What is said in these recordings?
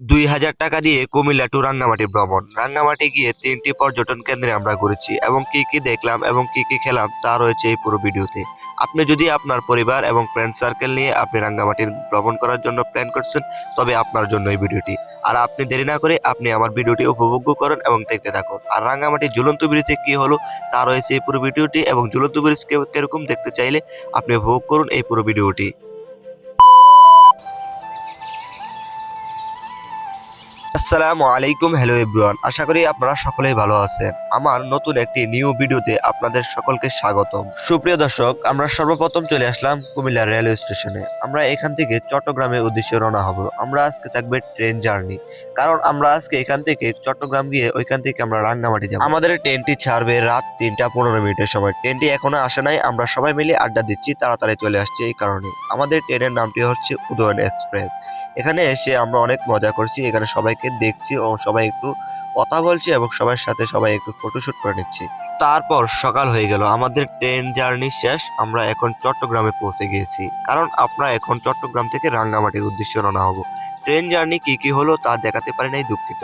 দুই হাজার টাকা দিয়ে কুমিল্লা টু রাঙ্গামাটি ভ্রমণ। রাঙ্গামাটি গিয়ে তিনটি পর্যটন কেন্দ্রে আমরা ঘুরেছি এবং কি কি দেখলাম এবং কি কি খেলাম তা রয়েছে এই পুরো ভিডিওতে। আপনি যদি আপনার পরিবার এবং ফ্রেন্ড সার্কেল নিয়ে আপনি রাঙ্গামাটির ভ্রমণ করার জন্য প্ল্যান করছেন, তবে আপনার জন্য এই ভিডিওটি। আর আপনি দেরি না করে আপনি আমার ভিডিওটি উপভোগ করুন এবং দেখতে থাকুন। আর রাঙ্গামাটি ঝুলন্ত ব্রিজে কী হলো তা রয়েছে এই পুরো ভিডিওটি এবং ঝুলন্ত ব্রিজকে কীরকম দেখতে চাইলে আপনি উপভোগ করুন এই পুরো ভিডিওটি। আসসালামু আলাইকুম হ্যালো এভরিওয়ান আশা করি আপনারা সকলেই ভালো আছেন। আমার নতুন একটি নিউ ভিডিওতে আপনাদের সকলকে স্বাগতম। সুপ্রিয় দর্শক, আমরা সর্বপ্রথম চলে আসলাম কুমিল্লা রেলওয়ে স্টেশনে আমরা এখান থেকে চট্টগ্রামের উদ্দেশ্যে রওনা হব। আমরা আজকে থাকবে ট্রেন জার্নি কারণ আমরা আজকে এখান থেকে চট্টগ্রাম গিয়ে ওইখান থেকে আমরা রাঙ্গামাটি যাব। আমাদের ট্রেনটি ছাড়বে রাত তিনটা পনেরো মিনিটের সময়। ট্রেনটি এখনও আসে নাই। আমরা সবাই মিলে আড্ডা দিচ্ছি, তাড়াতাড়ি চলে আসছে এই কারণে। আমাদের ট্রেনের নামটি হচ্ছে উদয়ন এক্সপ্রেস। এখানে এসে আমরা অনেক মজা করছি। এখানে সবাইকে দেখছি ও সবাই একটু কথা বলছি এবং সবার সাথে সবাই একটু ফটোশুট করে নিচ্ছি। তারপর সকাল হয়ে গেল, আমাদের ট্রেন জার্নি শেষ, আমরা এখন চট্টগ্রামে পৌঁছে গিয়েছি কারণ আমরা এখন চট্টগ্রাম থেকে রাঙ্গামাটির উদ্দেশ্যে রওনা হব। ট্রেন জার্নি কি কি হলো তা দেখাতে পারি নাই দুঃখিত।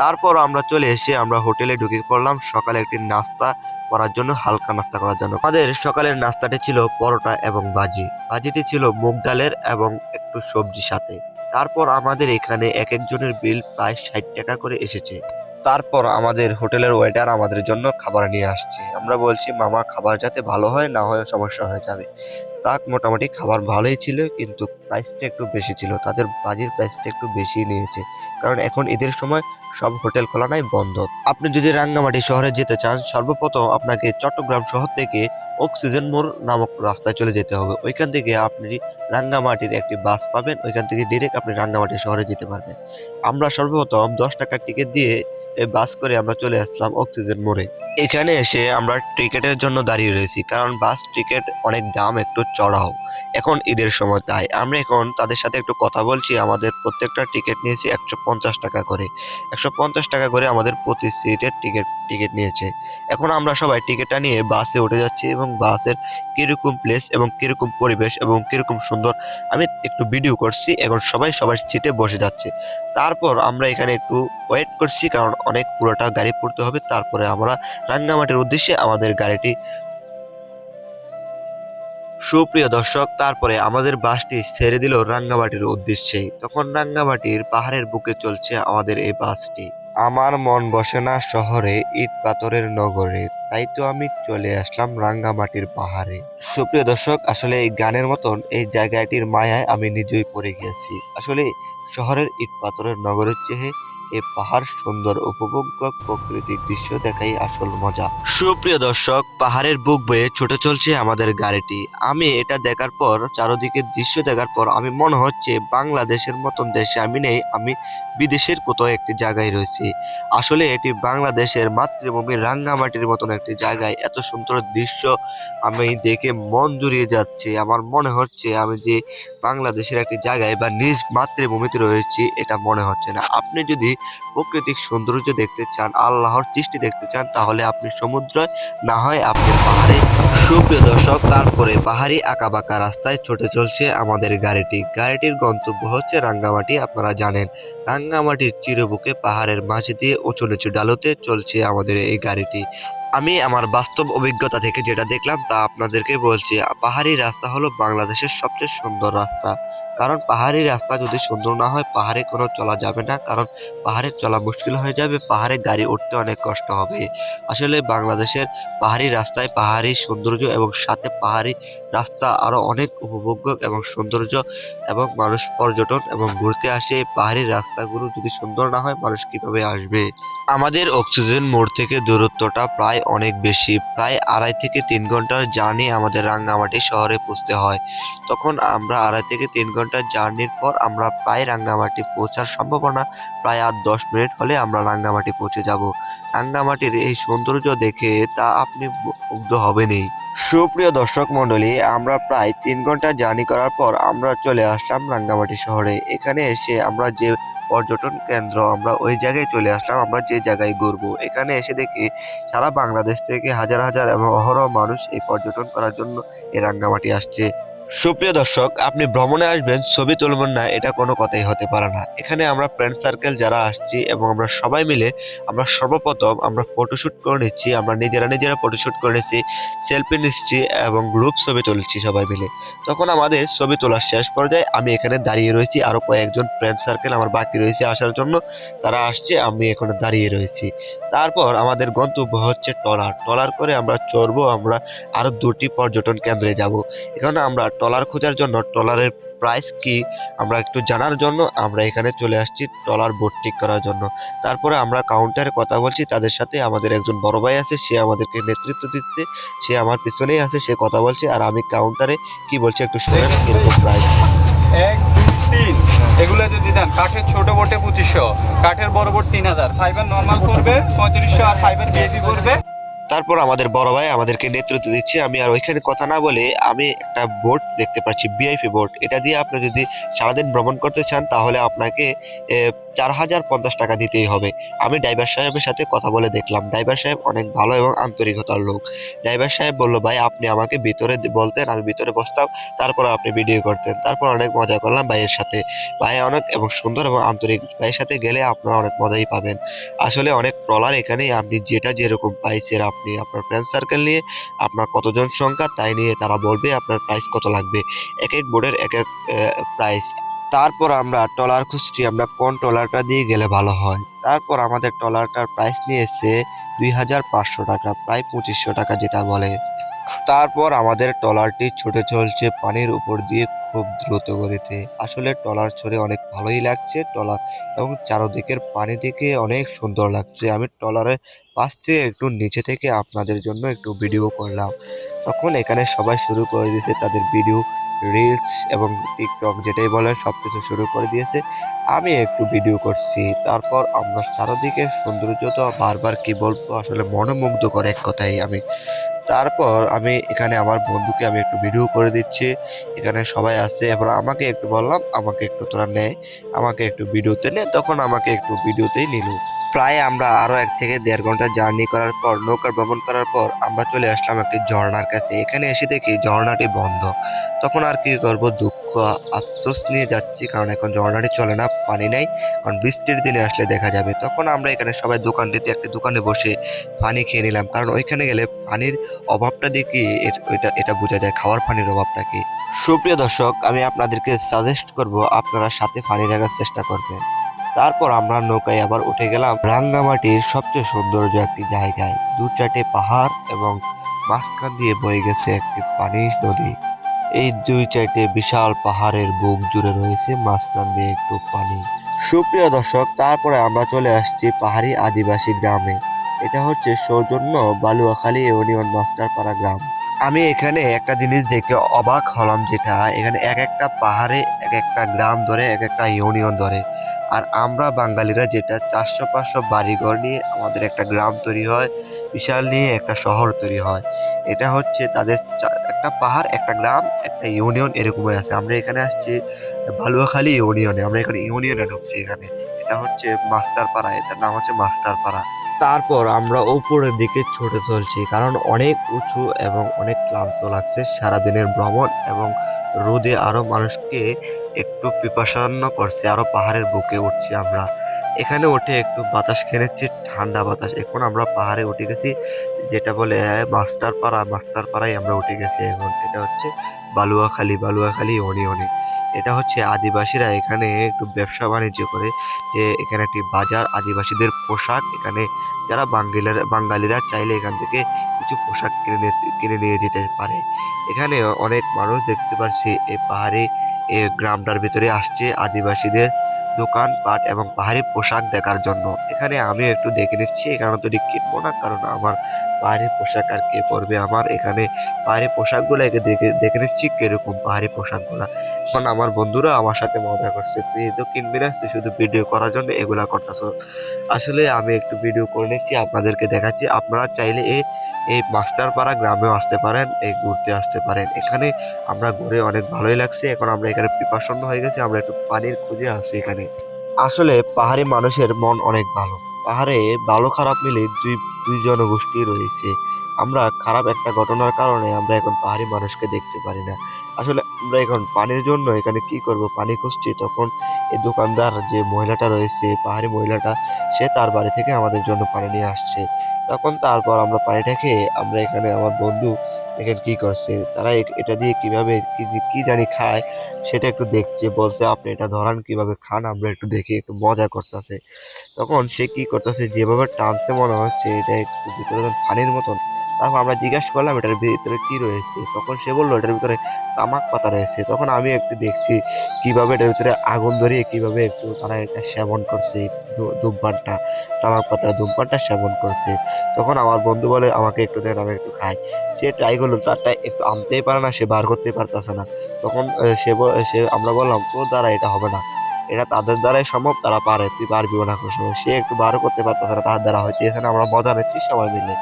তারপর আমরা চলে এসে আমরা হোটেলে ঢুকে পড়লাম, সকালে একটি নাস্তা করার জন্য, হালকা নাস্তা করার জন্য। আমাদের সকালের নাস্তাটি ছিল পরোটা এবং বাজি বাজিটি ছিল মুগ ডালের এবং একটু সবজি সাথে। তারপর আমাদের এখানে এক একজনের বিল প্রায় ষাট টাকা করে এসেছে। তারপর আমাদের হোটেলের ওয়েটার আমাদের জন্য খাবার নিয়ে আসছে। আমরা বলছি, মামা, খাবার যাতে ভালো হয়, না হয় সমস্যা হয়ে যাবে। তা মোটামুটি খাবার ভালোই ছিল, কিন্তু প্রাইসটা একটু বেশি ছিল। তাদের বাজির প্রাইসটা একটু বেশি নিয়েছে। কারণ এখন ঈদের সময় সব হোটেল খোলা নাই, বন্ধ। আপনি যদি রাঙ্গামাটি শহরে যেতে চান, সর্বপ্রথম আপনাকে চট্টগ্রাম শহর থেকে অক্সিজেন মোড় নামক রাস্তায় চলে যেতে হবে। ওইখান থেকে আপনি রাঙ্গামাটির একটি বাস পাবেন। ওইখান থেকে ডিরেক্ট আপনি রাঙ্গামাটি শহরে যেতে পারবেন। আমরা সর্বপ্রথম দশ টাকার টিকিট দিয়ে বাস করে আমরা চলে আসলাম অক্সিজেন মোড়ে। এখানে এসে আমরা টিকিটের জন্য দাঁড়িয়ে রয়েছি, কারণ বাস টিকিট অনেক দাম, একটু চড়াও। এখন ঈদের সময়, তাই আমরা এখন তাদের সাথে একটু কথা বলছি। আমাদের প্রত্যেকটা টিকিট নিয়েছে একশো পঞ্চাশ টাকা করে। একশো পঞ্চাশ টাকা করে আমাদের প্রতি সিটের টিকিট টিকিট নিয়েছে। এখন আমরা সবাই টিকিটটা নিয়ে বাসে উঠে যাচ্ছি এবং বাসের কীরকম প্লেস এবং কীরকম পরিবেশ এবং কীরকম সুন্দর, আমি একটু ভিডিও করছি। এখন সবাই সবার সিটে বসে যাচ্ছে। তারপর আমরা এখানে একটু ওয়েট করছি, কারণ অনেক পুরোটা গাড়ি পড়তে হবে। তারপরে আমরা রাঙ্গামাটির উদ্দেশ্যে আমাদের গাড়িটি সুপ্রিয় দর্শক, তারপরে আমাদের বাসটি ছেড়ে দিল রাঙ্গামাটির উদ্দেশ্যে তখন রাঙ্গামাটির পাহাড়ের বুকে চলছে আমাদের এই বাসটি। আমার মন বসে না শহরে, ইট পাথরের নগরে। তাই তো আমি চলে আসলাম রাঙ্গামাটির পাহাড়ে। সুপ্রিয় দর্শক, আসলে এই গানের মতন এই জায়গাটির মায়ায় আমি নিজেই পড়ে গিয়েছি। আসলে শহরের ইট পাথরের নগরের চেয়ে এই পাহাড় সুন্দর উপভোগ্য প্রাকৃতিক দৃশ্য দেখাই আসল মজা। সুপ্রিয় দর্শক, পাহাড়ের বুক বয়ে ছুটে চলছে আমাদের গাড়িটি। আমি এটা দেখার পর চারদিকে দৃশ্য দেখার পর আমি মনে হচ্ছে বাংলাদেশের মতন দেশে আমি নেই, আমি বিদেশের কোথাও একটি জায়গায় রয়েছি। আসলে এটি বাংলাদেশের মাতৃভূমি রাঙ্গামাটির মতন একটি জায়গায়। এত সুন্দর দৃশ্য আমি দেখে মন জুড়িয়ে যাচ্ছে। আমার মনে হচ্ছে আমি যে বাংলাদেশের একটি জায়গায় বা নিজ মাতৃভূমিতে রয়েছি, এটা মনে হচ্ছে না। আপনি যদি প্রাকৃতিক সৌন্দর্য দেখতে চান, আল্লাহর সৃষ্টি দেখতে চান, তাহলে আপনি সমুদ্রে না হয় আপনি পাহাড়ে। সুপ্রিয় দর্শক, তারপরে পাহাড়ি আঁকাবাঁকা রাস্তায় ছুটে চলছে আমাদের গাড়িটি। গাড়িটির গন্তব্য হচ্ছে রাঙ্গামাটি, আপনারা জানেন। রাঙ্গামাটির চিরবুকে পাহাড়ের মাঝে দিয়ে উঁচু নিচু ডালুতে চলছে আমাদের এই গাড়িটি। আমি আমার বাস্তব অভিজ্ঞতা থেকে যেটা দেখলাম, তা আপনাদেরকে বলছি, পাহাড়ি রাস্তা হলো বাংলাদেশের সবচেয়ে সুন্দর রাস্তা। কারণ পাহাড়ি রাস্তা যদি সুন্দর না হয়, পাহাড়ে কোনো চলা যাবে না। কারণ পাহাড়ে চলা মুশকিল হয়ে যাবে, পাহাড়ে গাড়ি উঠতে অনেক কষ্ট হবে। আসলে বাংলাদেশের পাহাড়ি রাস্তায় পাহাড়ি সৌন্দর্য এবং সাথে পাহাড়ি রাস্তা আরও অনেক উপভোগ্য এবং সৌন্দর্য এবং মানুষ পর্যটন এবং ঘুরতে আসে। এই পাহাড়ি রাস্তাগুলো যদি সুন্দর না হয়, মানুষ কীভাবে আসবে? আমাদের অক্সিজেন মোড় থেকে দূরত্বটা প্রায় অনেক বেশি। প্রায় আড়াই থেকে তিন ঘণ্টার জার্নি আমাদের রাঙ্গামাটি শহরে পৌঁছতে হয়। তখন আমরা আড়াই থেকে তিন ঘণ্টার জার্নির পর আমরা প্রায় রাঙ্গামাটি পৌঁছার সম্ভাবনা প্রায় আর দশ মিনিট হলে আমরা রাঙ্গামাটি পৌঁছে যাব। রাঙ্গামাটির এই সৌন্দর্য দেখে তা আপনি মুগ্ধ হবেনই। সুপ্রিয় দর্শক মণ্ডলী, আমরা প্রায় তিন ঘণ্টা জার্নি করার পর আমরা চলে আসলাম রাঙ্গামাটি শহরে। এখানে এসে আমরা যে পর্যটন কেন্দ্র আমরা ওই জায়গায় চলে আসলাম, আমরা যে জায়গায় ঘুরবো। এখানে এসে দেখি সারা বাংলাদেশ থেকে হাজার হাজার এবং অহরহ মানুষ এই পর্যটন করার জন্য এই রাঙ্গামাটি আসছে। সুপ্রিয় দর্শক, আপনি ভ্রমণে আসবেন, ছবি তুলবেন না, এটা কোনো কথাই হতে পারে না। এখানে আমরা ফ্রেন্ড সার্কেল যারা আসছি এবং আমরা সবাই মিলে আমরা সর্বপ্রথম আমরা ফটোশ্যুট করে নিচ্ছি, আমরা নিজেরা নিজেরা ফটোশ্যুট করে নিচ্ছি সেলফি নিচ্ছি এবং গ্রুপ ছবি তুলছি সবাই মিলে। তখন আমাদের ছবি তোলার শেষ পর্যায়ে আমি এখানে দাঁড়িয়ে রয়েছি আরও কয়েকজন ফ্রেন্ড সার্কেল আমার বাকি রয়েছে আসার জন্য, তারা আসছে, আমি এখানে দাঁড়িয়ে রয়েছি। তারপর আমাদের গন্তব্য হচ্ছে টলার। টলার করে আমরা চড়বো, আমরা আরও দুটি পর্যটন কেন্দ্রে যাব। এখানে আমরা ট্রলার খোঁজার জন্য, ট্রলারের প্রাইস কি আমরা একটু জানার জন্য আমরা এখানে চলে আসছি ট্রলার বোট ঠিক করার জন্য। তারপরে আমরা কাউন্টারে কথা বলছি, তাদের সাথে আমাদের একজন বড় ভাই আছে, সে আমাদেরকে নেতৃত্ব দিচ্ছে, সে আমার পিছনেই আছে, সে কথা বলছে, আর আমি কাউন্টারে কি বলছি একটু শুনেন এরকম প্রাইস এগুলো যদি দেন, কাঠের ছোট বোটে পঁচিশশো, কাঠের বড় বোট তিন হাজার। ফাইবার নর্মাল করবে, পঁয়ত্রিশশো আর ফাইবার বিএপি পড়বে তারপর আমাদের বড় ভাই আমাদেরকে নেতৃত্ব দিচ্ছে। আমি আর ওইখানে কথা না বলে আমি একটা বোর্ড দেখতে পাচ্ছি বিআইপি বোর্ড এটা দিয়ে আপনি যদি সারাদিন ভ্রমণ করতে চান, তাহলে আপনাকে চার হাজার পঞ্চাশ টাকা দিতেই হবে। আমি ড্রাইভার সাহেবের সাথে কথা বলে দেখলাম। ড্রাইভার সাহেব অনেক ভালো এবং আন্তরিকতার লোক। ড্রাইভার সাহেব বলল, ভাই, আপনি আমাকে ভিতরে বলতেন আমি ভিতরে বসতাম। তারপর আপনি ভিডিও করতেন। তারপর অনেক মজা করলাম ভাইয়ের সাথে। ভাই অনেক এবং সুন্দর এবং আন্তরিক। ভাইয়ের সাথে গেলে আপনারা অনেক মজাই পাবেন। আসলে অনেক ট্রলার এখানে আপনি যেটা যেরকম পাইছেন আপনি, আপনার ফ্রেন্ড সার্কেল নিয়ে আপনার কতজন সংখ্যা, তাই নিয়ে তারা বলবে আপনার প্রাইস কত লাগবে। এক এক বোর্ডের এক এক প্রাইস তারপর আমরা ট্রলার খুঁজছি, আমরা কোন ট্রলারটা দিয়ে গেলে ভালো হয়। তারপর আমাদের ট্রলারটার প্রাইস নিয়েছে দুই হাজার পাঁচশো টাকা, প্রায় পঁচিশশো টাকা যেটা বলে। তারপর আমাদের ট্রলারটি ছুটে চলছে পানির উপর দিয়ে খুব দ্রুত গতিতে। আসলে ট্রলার ছড়ে অনেক ভালোই লাগছে, ট্রলার এবং চারোদিকের পানি দেখে অনেক সুন্দর লাগছে। আমি ট্রলারের পাশ থেকে একটু নিচে থেকে আপনাদের জন্য একটু ভিডিও করলাম। তখন এখানে সবাই শুরু করে দিয়েছে তাদের ভিডিও রিলস এবং টিকটক যেটাই বলে সব কিছু শুরু করে দিয়েছে। আমি একটু ভিডিও করছি। তারপর আমরা চারদিকের সৌন্দর্য তো বারবার কি বলব, আসলে মনোমুগ্ধ করে এক কথাই আমি। তারপর আমি এখানে আমার বন্ধুকে আমি একটু ভিডিও করে দিচ্ছি। এখানে সবাই আছে। এবার আমাকে একটু বললাম, আমাকে একটু তোরা নেয় আমাকে একটু ভিডিওতে নে, তখন আমাকে একটু ভিডিওতেই নিল প্রায় আমরা আরও এক থেকে দেড় ঘণ্টা জার্নি করার পর, নৌকা ভ্রমণ করার পর আমরা চলে আসলাম একটি ঝর্ণার কাছে। এখানে এসে দেখি ঝর্ণাটি বন্ধ। তখন আর কি করব? দুঃখ, আফসোস নিয়ে যাচ্ছি, কারণ এখন ঝর্ণাটি চলে না, পানি নেই। কারণ বৃষ্টির দিনে আসলে দেখা যাবে। তখন আমরা এখানে সবাই দোকানটিতে, একটি দোকানে বসে পানি খেয়ে নিলাম। কারণ ওইখানে গেলে পানির অভাবটা দেখি এটা এটা বোঝা যায় খাওয়ার পানির অভাবটা কি। সুপ্রিয় দর্শক, আমি আপনাদেরকে সাজেস্ট করব আপনারা সাথে পানি রাখার চেষ্টা করবেন। তারপর আমরা নৌকায় আবার উঠে গেলাম রাঙ্গামাটির সবচেয়ে সৌন্দর্য একটি জায়গায়। দু চারটে পাহাড় এবং মাঝখান দিয়ে বয়ে গেছে একটি পানির নদী। এই দুই চারটে বিশাল পাহাড়ের বুক জুড়ে রয়েছে মাঝখান দিয়ে একটু পানি। সুপ্রিয় দর্শক, তারপরে আমরা চলে আসছি পাহাড়ি আদিবাসী গ্রামে। এটা হচ্ছে সৌজন্য বালুয়াখালী ইউনিয়ন মাস্টারপাড়া গ্রাম। আমি এখানে একটা জিনিস দেখে অবাক হলাম যেটা, এখানে এক একটা পাহাড়ে এক একটা গ্রাম ধরে, এক একটা ইউনিয়ন ধরে। আর আমরা বাঙালিরা যেটা চারশো পাঁচশো বাড়িঘর নিয়ে আমাদের একটা গ্রাম তৈরি হয়, বিশাল নিয়ে একটা শহর তৈরি হয়। এটা হচ্ছে তাদের একটা পাহাড়, একটা গ্রাম, একটা ইউনিয়ন এরকমই আছে। আমরা এখানে আসছি বালুয়াখালী ইউনিয়নে, আমরা এখানে ইউনিয়নে ঢুকছি এখানে। এটা হচ্ছে মাস্টারপাড়া, এটার নাম হচ্ছে মাস্টারপাড়া। তারপর আমরা উপরের দিকে ছুটে চলছি, কারণ অনেক উঁচু এবং অনেক ক্লান্ত লাগছে সারাদিনের ভ্রমণ এবং রোদে আরও মানুষকে একটু পিপাসান্ন করছে আরও পাহাড়ের বুকে উঠছি আমরা। এখানে উঠে একটু বাতাস খেয়ে ঠান্ডা বাতাস। এখন আমরা পাহাড়ে উঠে গেছি, যেটা বলে মাস্টার পাড়া মাস্টার পাড়ায় আমরা উঠে গেছি এখন। এটা হচ্ছে বালুয়াখালী বালুয়াখালী ইউনিয়নে এটা হচ্ছে আদিবাসীরা এখানে একটু ব্যবসা বাণিজ্য করে। যে এখানে একটি বাজার, আদিবাসীদের পোশাক। এখানে যারা বাঙ্গালিরা, বাঙালিরা চাইলে এখান থেকে কিছু পোশাক কিনে কিনে নিয়ে যেতে পারে। এখানে অনেক মানুষ দেখতে পাচ্ছি এই পাহাড়ি এই গ্রামটার ভিতরে আসছে আদিবাসীদের দোকানপাট এবং পাহাড়ি পোশাক দেখার জন্য। এখানে আমি একটু দেখে নিচ্ছি, এখানে তো কিনবো না, কারণ আমার পাহাড়ি পোশাক আর কে পরবে? আমার এখানে পাহাড়ি পোশাকগুলো একে দেখে দেখে নিচ্ছি কীরকম পাহাড়ি পোশাকগুলা। এখন আমার বন্ধুরা আমার সাথে মজা করছে। তুই তো কিনবি না, তুই শুধু ভিডিও করার জন্য এগুলা করতেছ। আসলে আমি একটু ভিডিও করে নিচ্ছি, আপনাদেরকে দেখাচ্ছি। আপনারা চাইলে এই এই মাস্টারপাড়া গ্রামেও আসতে পারেন, এই ঘুরতে আসতে পারেন। এখানে আমরা ঘুরে অনেক ভালোই লাগছে। এখন আমরা এখানে পিপাসন্ন হয়ে গেছি, আমরা একটু পানির খুঁজে আসছি এখানে। আসলে পাহাড়ি মানুষের মন অনেক ভালো। পাহাড়ে ভালো খারাপ মিলে দুই দুই জনগোষ্ঠী রয়েছে। আমরা খারাপ একটা ঘটনার কারণে আমরা এখন পাহাড়ি মানুষকে দেখতে পারি না। আসলে আমরা এখন পানির জন্য এখানে কি করব? পানি খুঁজছি, তখন এই দোকানদার যে মহিলাটা রয়েছে, পাহাড়ি মহিলাটা, সে তার বাড়ি থেকে আমাদের জন্য পানি নিয়ে আসছে। তখন তারপর আমরা পানিটা খেয়ে আমরা এখানে আমার বন্ধু এখানে কি করছে, তারা এটা দিয়ে কীভাবে কি কি জানি খায়, সেটা একটু দেখছে, বলছে, আপনি এটা ধরান, কীভাবে খান, আমরা একটু দেখি একটু মজা করতেছে। তখন সে কি করতেছে, যেভাবে টানছে মনে হচ্ছে, এটা একটু ভিতরে ফানির মতন তারপর আমরা জিজ্ঞাসা করলাম, এটার ভিতরে কি রয়েছে? তখন সে বলল, এটার ভিতরে তামাক পাতা রয়েছে। তখন আমি একটু দেখছি কীভাবে এটার ভিতরে আগুন ধরিয়ে কীভাবে একটু তারা এটা সেবন করছে ধূমপানটা, তামাক পাতার ধূমপানটা সেবন করছে। তখন আমার বন্ধু বলে, আমাকে একটু দেন, আমি একটু খাই। সে ট্রাই করল, তারটা একটু আনতেই পারে না, সে বার করতে পারতেছে না। তখন সে সে, আমরা বললাম তো দ্বারা এটা হবে না। এটা তাদের দ্বারাই সম্ভব, তারা পারে, তুই পারবিও না কোনো সে একটু বার করতে পারতেছে না তার দ্বারা হয়তো। এখানে আমরা মজা নিচ্ছি সবাই মিলে।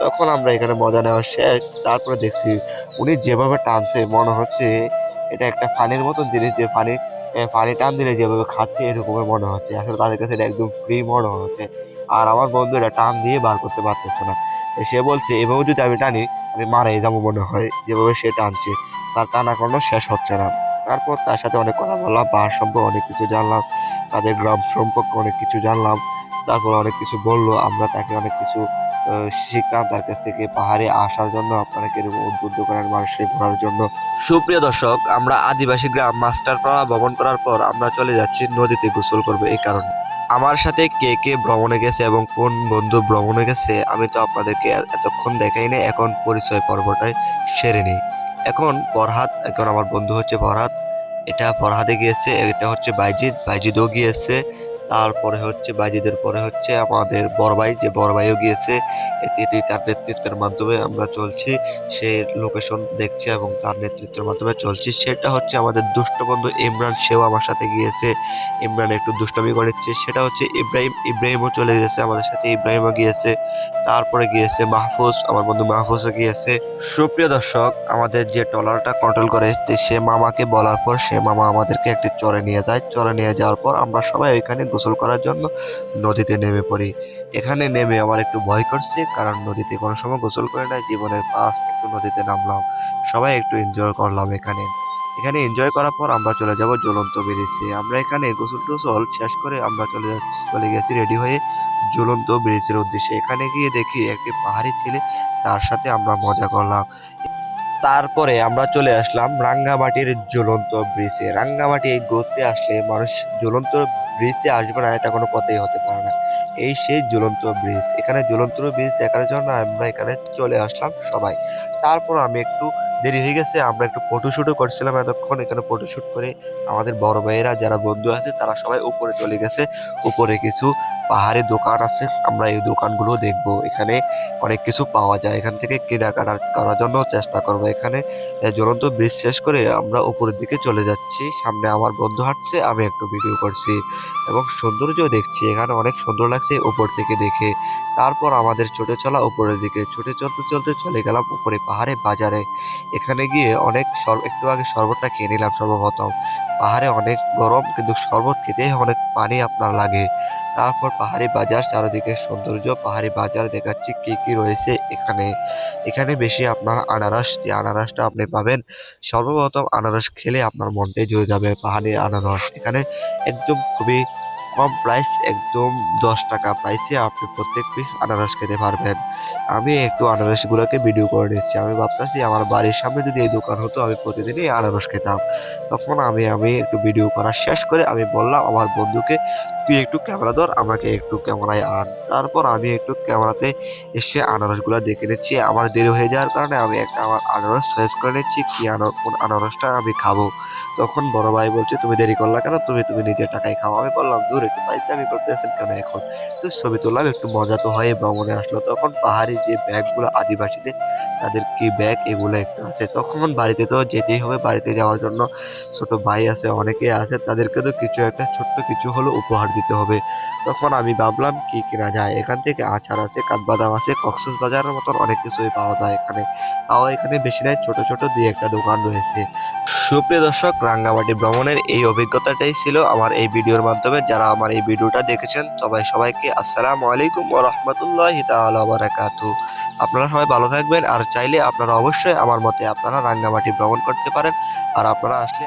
তখন আমরা এখানে মজা নেওয়া শেষ। তারপরে দেখছি উনি যেভাবে টানছে, মনে হচ্ছে এটা একটা ফানির মতন জিনিস যে ফানি ফানি টান দিলে যেভাবে খাচ্ছে, এরকমই মনে হচ্ছে। আসলে তাদের কাছে এটা একদম ফ্রি মনে হচ্ছে। আর আমার বন্ধু এটা টান দিয়ে বার করতে পারতেছে না। সে বলছে, এভাবে যদি আমি টানি, আমি মারাই যাব মনে হয়, যেভাবে সে টানছে। তার টানা কোনো শেষ হচ্ছে না। তারপর তার সাথে অনেক কথা বললাম পাহাড় সম্পর্কে অনেক কিছু জানলাম, তাদের গ্রাম সম্পর্কে অনেক কিছু জানলাম, তারপর অনেক কিছু বলল, আমরা তাকে অনেক কিছু শিখলাম তার কাছ থেকে পাহাড়ে আসার জন্য আপনারা কীরকম উদ্বুদ্ধ করেন মানুষকে ঘোরার জন্য। সুপ্রিয় দর্শক, আমরা আদিবাসী গ্রাম মাস্টার মাস্টারপাড়া ভ্রমণ করার পর আমরা চলে যাচ্ছি, নদীতে গোসল করব এই কারণে। আমার সাথে কে কে ভ্রমণে গেছে এবং কোন বন্ধু ভ্রমণে গেছে, আমি তো আপনাদেরকে এতক্ষণ দেখাই না এখন পরিচয় পর্বটাই সেরে নিই। এখন ফরহাদ, এখন আমার বন্ধু হচ্ছে ফরহাদ। এটা ফরহাদে গিয়েছে, এটা হচ্ছে বাইজিদ, বাইজিদও গিয়েছে। তারপরে হচ্ছে বাইজিদের পরে হচ্ছে আমাদের বড় ভাই যে বড় ভাইও গিয়েছে, এটি তার নেতৃত্বের মাধ্যমে আমরা চলছি, সে লোকেশন দেখছে এবং তার নেতৃত্বের মাধ্যমে চলছি। সেটা হচ্ছে আমাদের দুষ্ট বন্ধু ইমরান, সেও আমার সাথে গিয়েছে। ইমরান একটু দুষ্টমি করেছে। সেটা হচ্ছে ইব্রাহিম, ইব্রাহিমও চলে গেছে, আমাদের সাথে ইব্রাহিমও গিয়েছে। তারপরে গিয়েছে মাহফুজ, আমার বন্ধু মাহফুজও গিয়েছে। সুপ্রিয় দর্শক, আমাদের যে ট্রলারটা কন্ট্রোল করে সে মামাকে বলার পর সে মামা আমাদেরকে একটি চরে নিয়ে যায়। চরে নিয়ে যাওয়ার পর আমরা সবাই ওইখানে গোসল করার জন্য নদীতে নেমে পড়ি। এখানে নেমে আমার একটু ভয় করছে, কারণ নদীতে কোনো সময় গোসল করে নাই, জীবনের ফার্স্ট একটু নদীতে নামলাম। সবাই একটু এনজয় করলাম এখানে। এখানে এনজয় করার পর আমরা চলে যাব জ্বলন্ত ব্রিজে। আমরা এখানে গোসল টোসল শেষ করে আমরা চলে চলে গেছি রেডি হয়ে জ্বলন্ত ব্রিজের উদ্দেশ্যে। এখানে গিয়ে দেখি একটি পাহাড়ি ছেলে, তার সাথে আমরা মজা করলাম। তারপরে আমরা চলে আসলাম রাঙ্গামাটির জ্বলন্ত ব্রিজে। রাঙ্গামাটি ঘুরতে আসলে মানুষ জ্বলন্ত ব্রিজে আসবে না, এটা কোনো কথাই হতে পারে না। এই সেই জ্বলন্ত ব্রিজ। এখানে জ্বলন্ত ব্রিজ দেখার জন্য আমরা এখানে চলে আসলাম সবাই। তারপর আমি একটু দেরি হয়ে গেছে, আমরা একটু ফটোশ্যুটও করছিলাম এতক্ষণ। এখানে ফটোশ্যুট করে আমাদের বড় ভাইয়েরা, যারা বন্ধু আছে, তারা সবাই উপরে চলে গেছে। উপরে কিছু পাহাড়ে দোকান আছে, আমরা এই দোকানগুলো দেখব। এখানে অনেক কিছু পাওয়া যায়। এখান থেকে কেনাকাটা করার জন্য চেষ্টা করব এখানে। জ্বলন্ত ব্রিজ শেষ করে আমরা উপরের দিকে চলে যাচ্ছি। সামনে আমার বন্ধু হাঁটছে, আমি একটু ভিডিও করছি এবং সৌন্দর্য দেখছি। এখানে অনেক সুন্দর লাগছে উপর থেকে দেখে। তারপর আমাদের ছুটে চলা উপরের দিকে। ছুটে চলতে চলতে চলে গেলাম উপরে পাহাড়ে বাজারে। এখানে গিয়ে অনেক সর- একটু আগে শরবতটা খেয়ে নিলাম সর্বপ্রথম। পাহাড়ে অনেক গরম, কিন্তু শরবত খেতে অনেক পানি আপনার লাগে। তারপর পাহাড়ি বাজার, চারিদিকে সৌন্দর্য। পাহাড়ি বাজার দেখাচ্ছি কি কি রয়েছে এখানে। এখানে বেশি আপনার আনারস, যে আনারসটা আপনি পাবেন, সর্বপ্রথম আনারস খেলে আপনার মনটাই জুড়ে যাবে পাহাড়ি আনারস। এখানে একদম খুবই কম প্রাইস একদম দশ টাকা প্রাইসে আপনি প্রত্যেক পিস আনারস খেতে পারবেন। আমি একটু আনারসগুলোকে ভিডিও করে নিচ্ছি। আমি ভাবতেছি আমার বাড়ির সামনে যদি এই দোকান হতো, আমি প্রতিদিনই আনারস খেতাম। তখন আমি আমি একটু ভিডিও করা শেষ করে আমি বললাম, আমার বন্ধুকে তুই একটু ক্যামেরা ধর, আমাকে একটু ক্যামেরায় আন। তারপর আমি একটু ক্যামেরাতে এসে আনারসগুলো দেখে নিচ্ছি। আমার দেরি হয়ে যাওয়ার কারণে আমি একটা আমার আনারস চয়েস করে নিচ্ছি, কি আনার- কোন আনারসটা আমি খাব। তখন বড় ভাই বলছে, তুমি দেরি করলা কেন? তুমি তুমি নিজের টাকায় খাও। আমি বললাম, দূর, একটু পাইতে আমি করতে আসেন কেন এখন? তো ছবি তুললাম, একটু মজা তো হয়, ভ্রমণে আসলো। তখন পাহাড়ি যে ব্যাগগুলো আদিবাসীদের, তাদের কি ব্যাগ? এগুলো একটু আছে। তখন বাড়িতে তো যেতেই হবে, বাড়িতে যাওয়ার জন্য ছোট ভাই আছে, অনেকে আছে, তাদেরকে তো কিছু একটা, ছোট্ট কিছু হলো উপহার দিতে হবে। তখন আমি ভাবলাম, কি কেনা যায়? এখান থেকে আচার আছে, কাঠবাদাম আছে, কক্সবাজারের বাজারের মতন অনেক কিছুই পাওয়া যায় এখানে। তাও এখানে বেশি নাই, ছোট ছোট দুই একটা দোকান রয়েছে। সুপ্রিয় দর্শক, রাঙ্গামাটি ভ্রমণের এই অভিজ্ঞতাটাই ছিল আমার এই ভিডিওর মাধ্যমে। যারা আমার এই ভিডিওটা দেখেছেন, সবাই সবাইকে আসসালামু আলাইকুম ওয়া রাহমাতুল্লাহি বারাকাতুহু আপনারা সবাই ভালো থাকবেন, আর চাইলে আপনারা অবশ্যই আমার মতে আপনারা রাঙ্গামাটি ভ্রমণ করতে পারেন। আর আপনারা আসলে